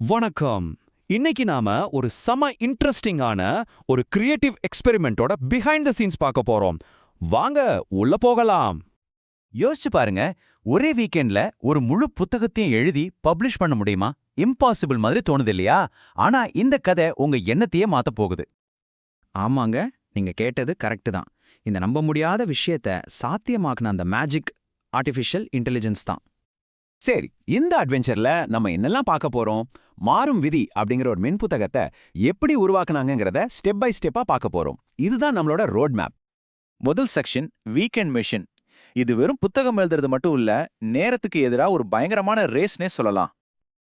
வணக்கம். இன்னைக்கு நாம ஒரு செம இன்ட்ரெஸ்டிங்கான ஒரு கிரியேட்டிவ் எக்ஸ்பெரிமெண்ட்டோட பிஹைண்ட் த சீன்ஸ் பார்க்க போறோம். வாங்க உள்ள போகலாம். யோசிச்சு பாருங்க ஒரே வீக்கெண்ட்ல ஒரு முழு புத்தகத்தையும் எழுதி பப்ளிஷ் பண்ண முடியுமா? இம்பாசிபிள் மாதிரி தோணுது இல்லையா? ஆனா இந்த கதை உங்க எண்ணத்தையே மாத்த போகுது. ஆமாங்க நீங்க கேட்டது கரெக்ட் தான். இந்த நம்ப முடியாத விஷயத்த சாத்தியமாக்குன அந்த மேஜிக் ஆர்டிஃபிஷியல் இன்டெலிஜென்ஸ் தான். சரி இந்த அட்வென்ச்சர்ல நம்ம என்னெல்லாம் பார்க்க போறோம்? மாறும் விதி அப்படிங்கிற ஒரு மின் புத்தகத்தை எப்படி உருவாக்குனாங்கிறத ஸ்டெப் பை ஸ்டெப்பா பார்க்க போறோம். இதுதான் நம்மளோட ரோட் மேப் முதல் செக்ஷன் வீக்கெண்ட் மிஷன் இது வெறும் புத்தகம் எழுதுறது மட்டும் இல்ல நேரத்துக்கு எதிரா ஒரு பயங்கரமான ரேஸ்னே சொல்லலாம்.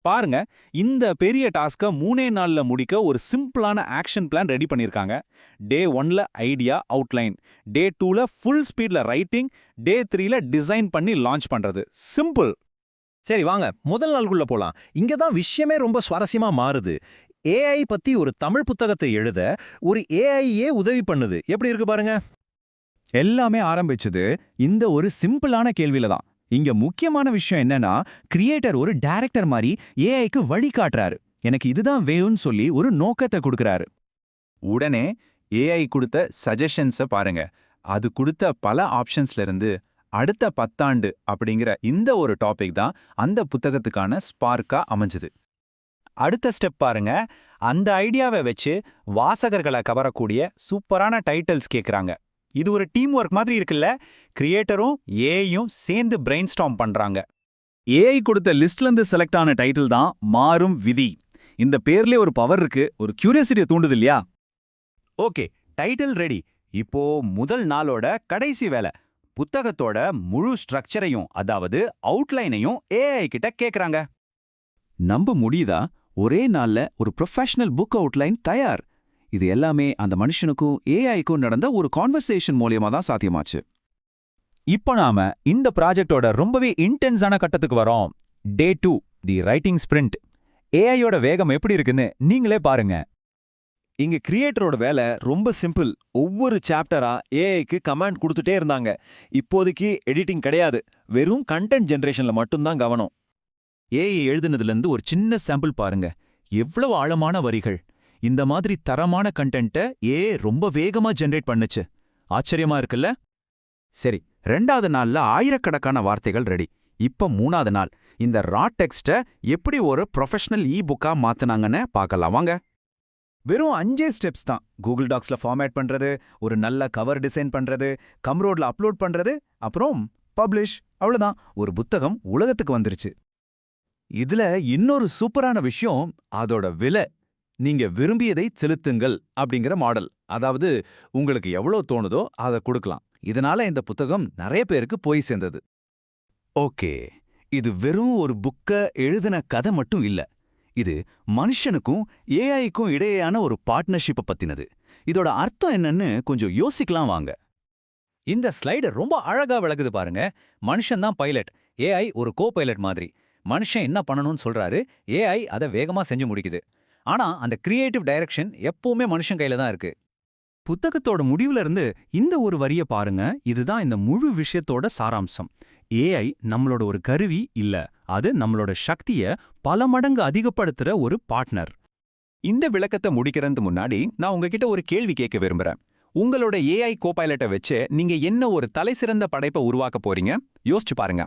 பாருங்க இந்த பெரிய டாஸ்கை மூணே நாள்ல முடிக்க ஒரு சிம்பிளான ஆக்ஷன் பிளான் ரெடி பண்ணிருக்காங்க. டே ஒன்ல ஐடியா அவுட்லைன் டே டூல ஃபுல் ஸ்பீட்ல ரைட்டிங் டே த்ரீல டிசைன் பண்ணி லான்ச் பண்றது. சிம்பிள் சரி வாங்க. முதல் நாளுக்குள்ள போலாம். இங்க தான் விஷயமே ரொம்ப சுவாரஸ்யமா மாறுது. ஏஐ பத்தி ஒரு தமிழ் புத்தகத்தை எழுத ஒரு ஏஐயே உதவி பண்ணுது. எப்படி இருக்கு பாருங்க? எல்லாமே ஆரம்பிச்சது இந்த ஒரு சிம்பிளான கேள்வியில தான். இங்க முக்கியமான விஷயம் என்னன்னா கிரியேட்டர் ஒரு டைரக்டர் மாதிரி ஏஐக்கு வழி காட்டுறாரு. எனக்கு இதுதான் வேணும்னு சொல்லி ஒரு நோக்கத்தை கொடுக்கறாரு. உடனே ஏஐ கொடுத்த சஜஷன்ஸை பாருங்க. அது கொடுத்த பல ஆப்ஷன்ஸ்ல இருந்து அடுத்த பத்தாண்டு அப்படிங்கிற இந்த ஒரு டாபிக் தான் அந்த புத்தகத்துக்கான ஸ்பார்க்கா அமைஞ்சுது. அடுத்த ஸ்டெப் பாருங்க. அந்த ஐடியாவை வச்சு வாசகர்களை கவரக்கூடிய சூப்பரான டைட்டில்ஸ் கேக்குறாங்க. இது ஒரு டீம் ஒர்க் மாதிரி இருக்குல்ல. கிரியேட்டரும் ஏஐயும் சேர்ந்து பிரெயின் ஸ்டாம் பண்றாங்க. ஏஐ கொடுத்த லிஸ்ட்ல இருந்து செலக்ட் ஆன டைட்டில் தான் மாறும் விதி. இந்த பேர்லயே ஒரு பவர் இருக்கு. ஒரு கியூரியாசிட்டியை தூண்டுது இல்லையா? ஓகே டைட்டில் ரெடி இப்போ முதல் நாளோட கடைசி வேலை. புத்தகத்தோட முழு ஸ்ட்ரக்சரையும் அதாவது அவுட்லைனையும் ஏஐ கிட்ட கேக்குறாங்க. நம்ப முடியுதா? ஒரே நாள்ல ஒரு ப்ரொஃபஷனல் புக் அவுட்லைன் தயார். இது எல்லாமே அந்த மனுஷனுக்கும் ஏஐக்கும் நடந்த ஒரு கான்வர்சேஷன் மூலியமா தான் சாத்தியமாச்சு. இப்போ நாம இந்த ப்ராஜெக்டோட ரொம்பவே இன்டென்ஸான கட்டத்துக்கு வரோம். Day two the writing sprint ஏஐயோட வேகம் எப்படி இருக்குன்னு நீங்களே பாருங்க. இங்க கிரியேட்டரோட வேலை ரொம்ப சிம்பிள் ஒவ்வொரு சாப்டரா ஏஐக்கு கமாண்ட் கொடுத்துட்டே இருந்தாங்க. இப்போதைக்கு எடிட்டிங் கிடையாது. வெறும் கண்டென்ட் ஜெனரேஷன்ல மட்டும்தான் கவனம். ஏஐ எழுதுனதுல இருந்து ஒரு சின்ன சாம்பிள் பாருங்க. எவ்வளவு ஆழமான வரிகள். இந்த மாதிரி தரமான கண்டென்ட்டை ஏ ரொம்ப வேகமா ஜென்ரேட் பண்ணுச்சு. ஆச்சரியமா இருக்குல்ல? சரி ரெண்டாவது நாள்ல ஆயிரக்கணக்கான வார்த்தைகள் ரெடி இப்ப மூணாவது நாள். இந்த ரா டெக்ஸ்ட எப்படி ஒரு ப்ரொஃபஷனல் இ புக்கா மாத்தினாங்கன்னு பார்க்கலாம். வாங்க. வெறும் அஞ்சே ஸ்டெப்ஸ் தான். கூகுள் டாக்ஸ்ல ஃபார்மேட் பண்றது ஒரு நல்ல கவர் டிசைன் பண்றது கம்ரோட்ல அப்லோட் பண்றது அப்புறம் பப்ளிஷ் அவ்வளோதான் ஒரு புத்தகம் உலகத்துக்கு வந்துருச்சு. இதுல இன்னொரு சூப்பரான விஷயம் அதோட விலை. நீங்க விரும்பியதை செலுத்துங்கள் அப்படிங்கிற மாடல் அதாவது உங்களுக்கு எவ்வளோ தோணுதோ அதை கொடுக்கலாம். இதனால இந்த புத்தகம் நிறைய பேருக்கு போய் சேர்ந்தது. ஓகே. இது வெறும் ஒரு புக்க எழுதின கதை மட்டும் இல்ல. இது மனுஷனுக்கும் ஏஐக்கும் இடையேயான ஒரு பார்ட்னர்ஷிப்பை பத்தினது. இதோட அர்த்தம் என்னன்னு கொஞ்சம் யோசிக்கலாம் வாங்க. இந்த ஸ்லைடு ரொம்ப அழகா விளக்குது பாருங்க. மனுஷன் தான் பைலட். ஏஐ ஒரு கோ பைலட் மாதிரி. மனுஷன் என்ன பண்ணணும்னு சொல்றாரு ஏஐ அதை வேகமா செஞ்சு முடிக்குது. ஆனா அந்த கிரியேட்டிவ் டைரக்ஷன் எப்பவுமே மனுஷன் கையில தான் இருக்கு. புத்தகத்தோட முடிவுல இருந்து இந்த ஒரு வரிய பாருங்க. இதுதான் இந்த முழு விஷயத்தோட சாராம்சம். ஏஐ நம்மளோட ஒரு கருவி இல்ல. அது நம்மளோட சக்திய பல மடங்கு அதிகப்படுத்துற ஒரு பார்ட்னர் இந்த விளக்கத்தை முடிக்கிறதுக்கு முன்னாடி நான் உங்ககிட்ட ஒரு கேள்வி கேட்க விரும்புறேன். உங்களோட ஏஐ கோபைலட்டை வச்சு நீங்க என்ன ஒரு தலைசிறந்த படைப்பை உருவாக்க போறீங்க? யோசிச்சு பாருங்க.